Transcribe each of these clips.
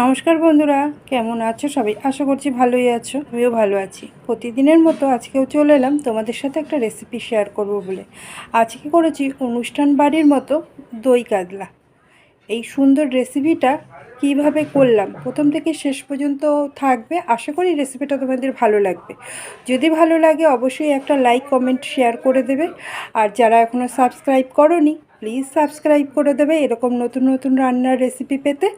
নমস্কার বন্ধুরা, কেমন আছো সবাই? আশা করছি ভালোই আছো, আমিও ভালো আছি। প্রতিদিনের মতো আজকেও চলে এলাম তোমাদের সাথে একটা রেসিপি শেয়ার করব বলে। আজকে করেছি অনুষ্ঠান বাড়ির মতো দই কাতলা। এই সুন্দর রেসিপিটা কীভাবে করলাম, প্রথম থেকে শেষ পর্যন্ত থাকবে। আশা করি রেসিপিটা তোমাদের ভালো লাগবে। যদি ভালো লাগে অবশ্যই একটা লাইক কমেন্ট শেয়ার করে দেবে। আর যারা এখনও সাবস্ক্রাইব করনি প্লিজ সাবস্ক্রাইব করে দেবে এরকম নতুন নতুন রান্নার রেসিপি পেতে।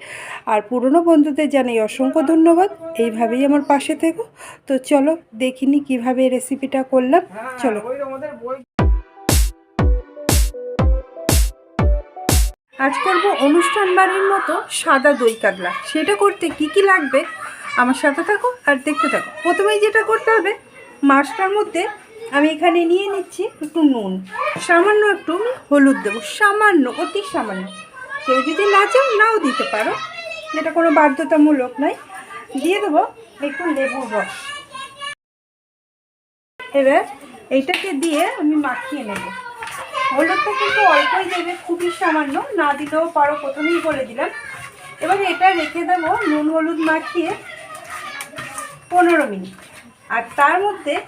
আর পুরনো বন্ধুদের জানাই অসংখ্য ধন্যবাদ। এইভাবেই আমার পাশে থেকো। তো চলো দেখিনি কীভাবে এই রেসিপিটা করলাম। চলো। আজ করব অনুষ্ঠান বাড়ির মতো সাদা দই কাতলা। সেটা করতে কি কি লাগবে? আমার সাথে থাকো আর দেখতে থাকো। প্রথমেই যেটা করতে হবে মাছটার মধ্যে আমি এখানে নিয়ে নিচ্ছি একটু নুন। সামান্য একটু হলুদ দেবো। সামান্য, অতি সামান্য। কেউ যদি না চাও, নাও দিতে পারো। এটা কোনো বাধ্যতামূলক নয়। দিয়ে দেবো একটু লেবুর রস। এবার এইটাকে দিয়ে আমি মাখিয়ে নেব। হলুদটা কিন্তু অল্পই দেবে, খুবই সামান্য। না দিতেও পারো, প্রথমেই বলে দিলাম। এবার এটা রেখে দেবো নুন হলুদ মাখিয়ে পনেরো মিনিট। আর তার মধ্যে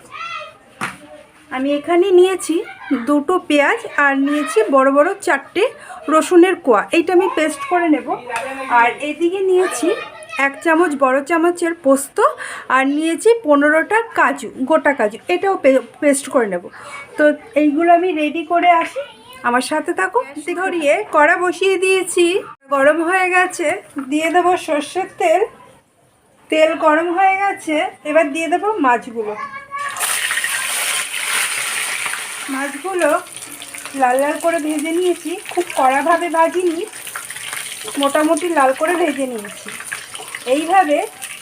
আমি এখানে নিয়েছি দুটো পেঁয়াজ আর নিয়েছি বড় বড় চারটে রসুনের কোয়া। এইটা আমি পেস্ট করে নেব। আর এদিকে নিয়েছি এক চামচ বড় চামচের পোস্ত আর নিয়েছি পনেরোটা কাজু, গোটা কাজু। এটাও পেস্ট করে নেব। তো এইগুলো আমি রেডি করে আসি। আমার সাথে থাকো। ধরিয়ে কড়া বসিয়ে দিয়েছি। গরম হয়ে গেছে। দিয়ে দেবো সর্ষের তেল। তেল গরম হয়ে গেছে। এবার দিয়ে দেবো মাছগুলো। মাছগুলো লাল লাল করে ভেজে নিয়েছি। খুব কড়াভাবে ভাজিনি, মোটামুটি লাল করে ভেজে নিয়েছি। এইভাবে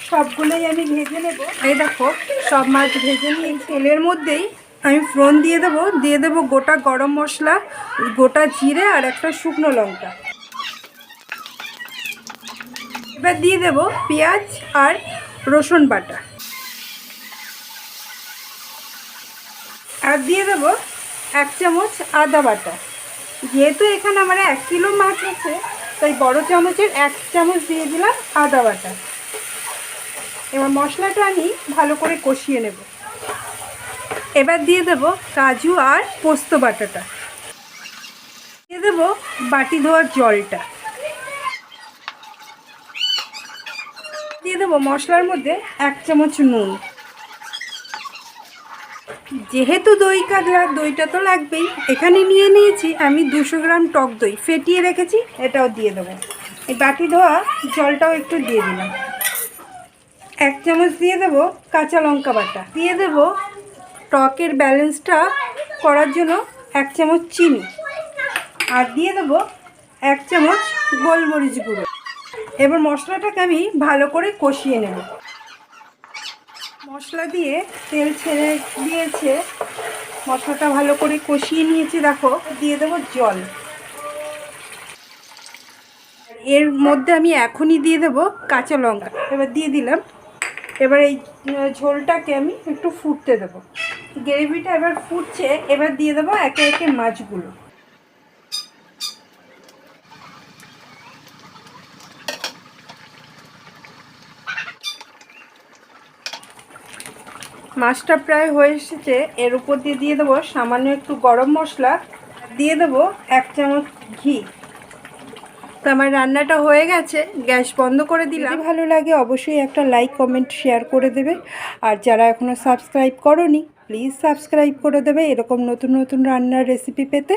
সবগুলোই আমি ভেজে নেব। এই দেখো, সব মাছ ভেজে নিয়ে তেলের মধ্যেই আমি ফোড়ন দিয়ে দেবো। দিয়ে দেবো গোটা গরম মশলা, গোটা জিরে আর একটা শুকনো লঙ্কা। এবার দিয়ে দেবো পেঁয়াজ আর রসুন বাটা। আর দিয়ে দেবো এক চামচ আদা বাটা। যেহেতু এখানে আমার এক কিলো মাছ আছে, তাই বড় চামচের এক চামচ দিয়ে দিলাম আদা বাটা। এবার মশলাটা আমি ভালো করে কষিয়ে নেব। এবার দিয়ে দেব কাজু আর পোস্ত বাটাটা। দিয়ে দেব বাটি ধোয়ার জলটা। দিয়ে দেবো মশলার মধ্যে এক চামচ নুন। যেহেতু দই কাতলা দইটা তো লাগবেই। এখানে নিয়ে নিয়েছি আমি দুশো গ্রাম টক দই। ফেটিয়ে রেখেছি, এটাও দিয়ে দেবো। এই বাটি ধোয়া, জলটাও একটু দিয়ে দিলাম। এক চামচ দিয়ে দেবো কাঁচা লঙ্কা বাটা। দিয়ে দেবো টকের ব্যালেন্সটা করার জন্য এক চামচ চিনি। আর দিয়ে দেবো এক চামচ গোলমরিচ গুঁড়ো। এবার মশলাটাকে আমি ভালো করে কষিয়ে নেব। মশলা দিয়ে তেল ছেড়ে দিয়েছে। মশলাটা ভালো করে কষিয়ে নিয়েছি, দেখো। দিয়ে দেবো জল। এর মধ্যে আমি এখনই দিয়ে দেবো কাঁচা লঙ্কা। এবার দিয়ে দিলাম। এবার এই ঝোলটাকে আমি একটু ফুটতে দেবো। গ্রেভিটা এবার ফুটছে। এবার দিয়ে দেবো একে একে মাছগুলো। মাছটা প্রায় হয়ে এসেছে। এর উপর দিয়ে দিয়ে দেবো সামান্য একটু গরম মশলা। দিয়ে দেবো এক চামচ ঘি। তো আমার রান্নাটা হয়ে গেছে গ্যাস বন্ধ করে দিলাম। যদি ভালো লাগে অবশ্যই একটা লাইক কমেন্ট শেয়ার করে দেবে। আর যারা এখনও সাবস্ক্রাইব করনি প্লিজ সাবস্ক্রাইব করে দেবে এরকম নতুন নতুন রান্নার রেসিপি পেতে।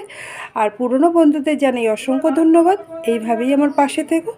আর পুরনো বন্ধুদের জানাই অসংখ্য ধন্যবাদ। এইভাবেই আমার পাশে থেকো।